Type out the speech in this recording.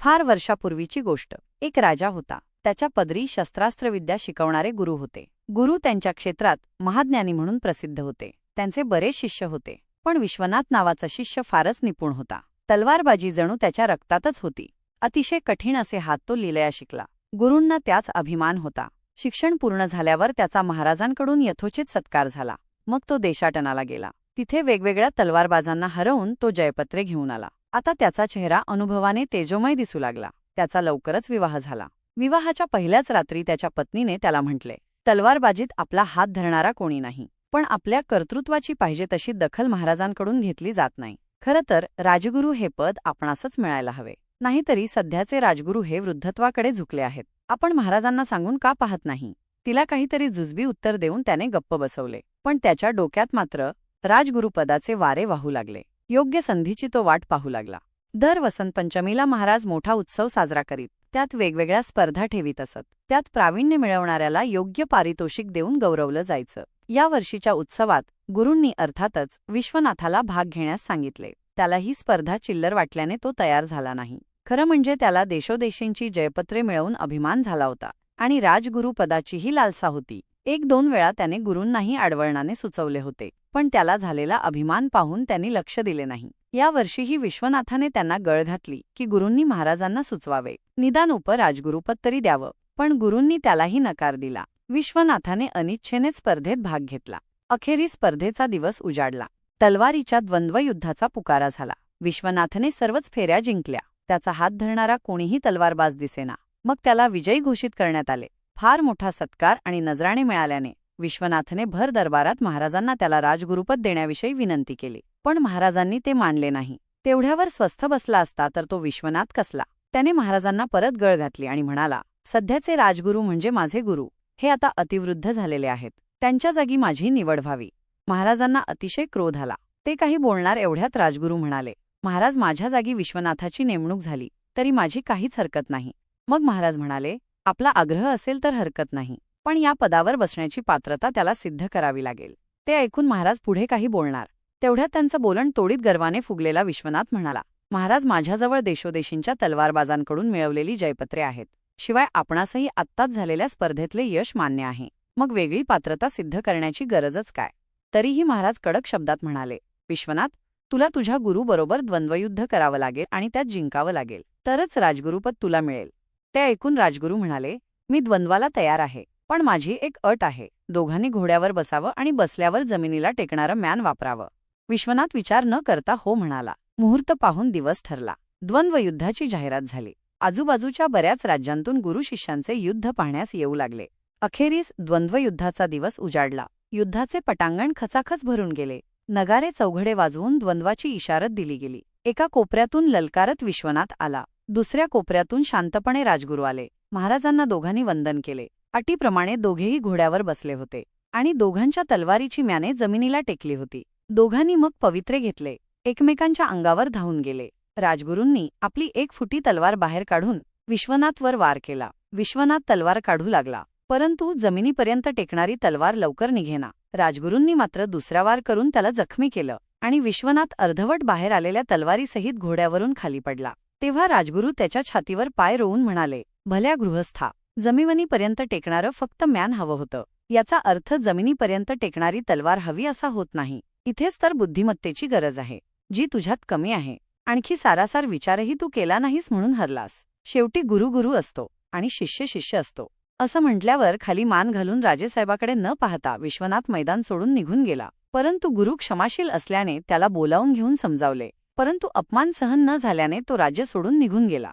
फार वर्षापूर्वीची गोष्ट. एक राजा होता. त्याच्या पदरी शस्त्रास्त्रविद्या शिकवणारे गुरु होते. गुरु त्यांच्या क्षेत्रात महाज्ञानी म्हणून प्रसिद्ध होते. त्यांचे बरेच शिष्य होते. पण विश्वनाथ नावाचा शिष्य फारच निपुण होता. तलवारबाजी जणू त्याच्या रक्तातच होती. अतिशय कठीण असे हात तो लिलया शिकला. गुरूंना त्याच अभिमान होता. शिक्षण पूर्ण झाल्यावर त्याचा महाराजांकडून यथोचित सत्कार झाला. मग तो देशाटनाला गेला. तिथे वेगवेगळ्या तलवारबाजांना हरवून तो जयपत्रे घेऊन आला. आता त्याचा चेहरा अनुभवाने तेजोमय दिसू लागला. त्याचा लवकरच विवाह झाला. विवाहाच्या पहिल्याच रात्री त्याच्या पत्नीने त्याला म्हटले तलवारबाजीत आपला हात धरणारा कोणी नाही पण आपल्या कर्तृत्वाची पाहिजे तशी दखल महाराजांकडून घेतली जात नाही. खरं तर राजगुरू हे पद आपणासच मिळायला हवे. नाहीतरी सध्याचे राजगुरू हे वृद्धत्वाकडे झुकले आहेत. आपण महाराजांना सांगून का पाहत नाही? तिला काहीतरी जुजबी उत्तर देऊन त्याने गप्प बसवले. पण त्याच्या डोक्यात मात्र राजगुरुपदाचे वारे वाहू लागले. योग्य संधीची तो वाट पाहू लागला. दर वसंत पंचमीला महाराज मोठा उत्सव साजरा करीत त्यात वेगवेगळ्या स्पर्धा ठेवीत असत. त्यात प्रावीण्य मिळवणाऱ्याला योग्य पारितोषिक देऊन गौरवलं जायचं. या वर्षीच्या उत्सवात गुरूंनी अर्थातच विश्वनाथाला भाग घेण्यास सांगितले. त्याला ही स्पर्धा चिल्लर वाटल्याने तो तयार झाला नाही. खरं म्हणजे त्याला देशोदेशींची जयपत्रे मिळवून अभिमान झाला होता आणि राजगुरुपदाचीही लालसा होती. एक दोन वेळा त्याने गुरूंनाही आडवळणाने सुचवले होते पण त्याला झालेला अभिमान पाहून त्यांनी लक्ष दिले नाही. या वर्षीही विश्वनाथाने त्यांना गळ घातली की गुरूंनी महाराजांना सुचवावे. निदान उप राजगुरुपद तरी द्यावं पण गुरूंनी त्यालाही नकार दिला. विश्वनाथाने अनिच्छेने स्पर्धेत भाग घेतला. अखेरी स्पर्धेचा दिवस उजाडला. तलवारीच्या द्वंद्वयुद्धाचा पुकारा झाला. विश्वनाथने सर्वच फेऱ्या जिंकल्या. त्याचा हात धरणारा कोणीही तलवारबाज दिसेना. मग त्याला विजयी घोषित करण्यात आले. फार मोठा सत्कार आणि नजराणे मिळाल्याने विश्वनाथने भर दरबारात महाराजांना त्याला राजगुरुपद देण्याविषयी विनंती केली. पण महाराजांनी ते मानले नाही. तेवढ्यावर स्वस्थ बसला असता तर तो विश्वनाथ कसला? त्याने महाराजांना परत गळ घातली आणि म्हणाला सध्याचे राजगुरू म्हणजे माझे गुरु. हे आता अतिवृद्ध झालेले आहेत. त्यांच्या जागी माझी निवड व्हावी. महाराजांना अतिशय क्रोध आला. ते काही बोलणार एवढ्यात राजगुरू म्हणाले महाराज माझ्या जागी विश्वनाथाची नेमणूक झाली तरी माझी काहीच हरकत नाही. मग महाराज म्हणाले आपला आग्रह असेल तर हरकत नाही पण या पदावर बसण्याची पात्रता त्याला सिद्ध करावी लागेल. ते ऐकून महाराज पुढे काही बोलणार. तेवढ्यात त्यांचं बोलण तोडीत गर्वाने फुगलेला विश्वनाथ म्हणाला महाराज माझ्याजवळ देशोदेशींच्या तलवारबाजांकडून मिळवलेली जयपत्रे आहेत. शिवाय आपणासही आत्ताच झालेल्या स्पर्धेतले यश मान्य आहे. मग वेगळी पात्रता सिद्ध करण्याची गरजच काय? तरीही महाराज कडक शब्दात म्हणाले विश्वनाथ तुला तुझ्या गुरुबरोबर द्वंद्वयुद्ध करावं लागेल आणि त्यात जिंकावं लागेल. तरच राजगुरुपद तुला मिळेल. ते ऐकून राजगुरू म्हणाले मी द्वंद्वाला तयार आहे पण माझी एक अट आहे दोघांनी घोड्यावर बसावं आणि बसल्यावर जमिनीला टेकणारं मॅन वापरावं. विश्वनाथ विचार न करता हो म्हणाला. मुहूर्त पाहून दिवस ठरला. द्वंद्वयुद्धाची जाहिरात झाली. आजूबाजूच्या बऱ्याच राज्यांतून गुरु शिष्यांचे युद्ध पाहण्यास येऊ लागले. अखेरीस द्वंद्वयुद्धाचा दिवस उजाडला. युद्धाचे पटांगण खचाखच भरून गेले. नगारे चौघडे वाजवून द्वंद्वाची इशारत दिली गेली. एका कोपऱ्यातून ललकारत विश्वनाथ आला. दुसऱ्या कोपऱ्यातून शांतपणे राजगुरू आले. महाराजांना दोघांनी वंदन केले. अटीप्रमाणे दोघेही घोड्यावर बसले होते आणि दोघांच्या तलवारीची म्याने जमिनीला टेकली होती. दोघांनी मग पवित्रे घेतले. एकमेकांच्या अंगावर धावून गेले. राजगुरूंनी आपली एक फुटी तलवार बाहेर काढून विश्वनाथवर वार केला. विश्वनाथ तलवार काढू लागला. परंतु जमिनीपर्यंत टेकणारी तलवार लवकर निघेना. राजगुरूंनी मात्र दुसरा वार करून त्याला जखमी केलं आणि विश्वनाथ अर्धवट बाहेर आलेल्या तलवारीसहित घोड्यावरून खाली पडला. तेव्हा राजगुरू त्याच्या छातीवर पाय रोवून म्हणाले भल्या गृहस्था जमिनीपर्यंत टेकणारं फक्त म्यान हवं होतं. याचा अर्थ जमिनीपर्यंत टेकणारी तलवार हवी असा होत नाही. इथेच तर बुद्धिमत्तेची गरज आहे जी तुझ्यात कमी आहे. आणखी सारासार विचारही तू केला नाहीस म्हणून हरलास. शेवटी गुरु गुरु असतो आणि शिष्य शिष्य असतो. असं म्हटल्यावर खाली मान घालून राजेसाहेबाकडे न पाहता विश्वनाथ मैदान सोडून निघून गेला. परंतु गुरु क्षमाशील असल्याने त्याला बोलावून घेऊन समजावले परंतु अपमान सहन न झाल्याने तो राज्य सोडून निघून गेला.